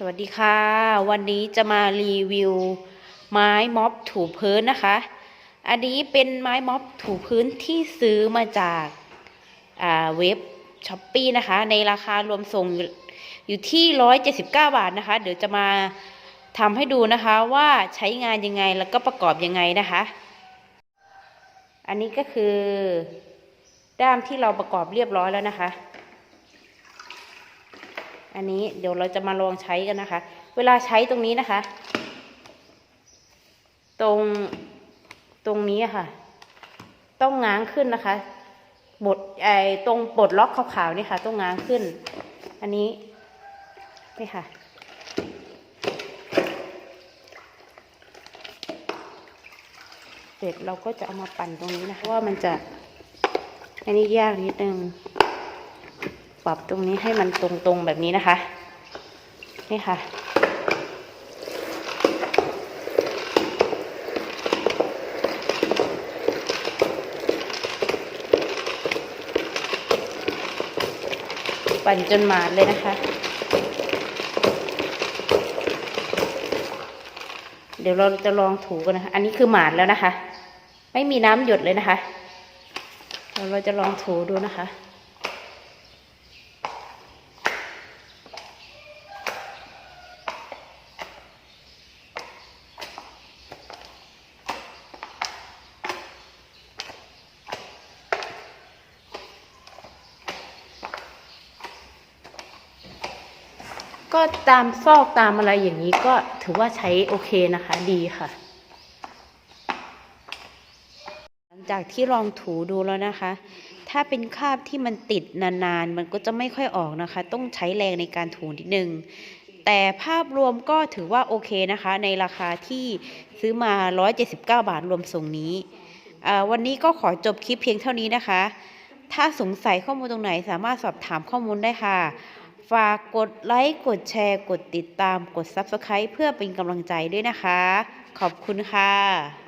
สวัสดีค่ะ วันนี้จะมารีวิว ไม้ม็อบถูพื้นนะคะ อันนี้เป็นไม้ม็อบถูพื้นที่ซื้อมาจากอ่าเว็บช้อปปีนะคะ ในราคารวมส่งอยู่อยู่ที่ 179 บาทนะคะ เดี๋ยวจะมาทำให้ดูนะคะว่าใช้งานยังไงแล้วก็ประกอบยังไงนะคะ อันนี้ก็คือด้ามที่เราประกอบเรียบร้อยแล้วนะคะ อันนี้เดี๋ยวเราจะมาลองใช้กันนะคะ เวลาใช้ตรงนี้นะคะ ตรงตรงนี้ค่ะ ต้องง้างขึ้นนะคะบดไอตรงปลดล็อกขาวๆนี่ค่ะ ต้องง้างขึ้น อันนี้นี่ค่ะ เสร็จเราก็จะเอามาปั่นตรงนี้นะคะว่ามันจะอันนี้ยากนิดนึง ปรับตรงนี้ให้มันตรงๆแบบนี้นะคะ นี่ค่ะ ปั่นจนหมาดเลยนะคะ เดี๋ยวเราจะลองถูกันนะคะ อันนี้คือหมาดแล้วนะคะ ไม่มีน้ำหยดเลยนะคะเดี๋ยวเราจะลองถูดูนะคะ ก็ตามซอกตามอะไรอย่างนี้ก็ถือว่าใช้โอเคนะคะ ดีค่ะ หลังจากที่ลองถูดูแล้วนะคะ ถ้าเป็นคราบที่มันติดนานๆ มันก็จะไม่ค่อยออกนะคะ ต้องใช้แรงในการถูนิดนึงแต่ภาพรวมก็ถือว่าโอเคนะคะ ในราคาที่ซื้อมา 179 บาทรวมส่งนี้ วันนี้ก็ขอจบคลิปเพียงเท่านี้นะคะ ถ้าสงสัยข้อมูลตรงไหนสามารถสอบถามข้อมูลได้ค่ะ ฝากกดไลค์ กดแชร์ กดติดตาม กด Subscribe เพื่อเป็นกำลังใจด้วยนะคะ ขอบคุณค่ะ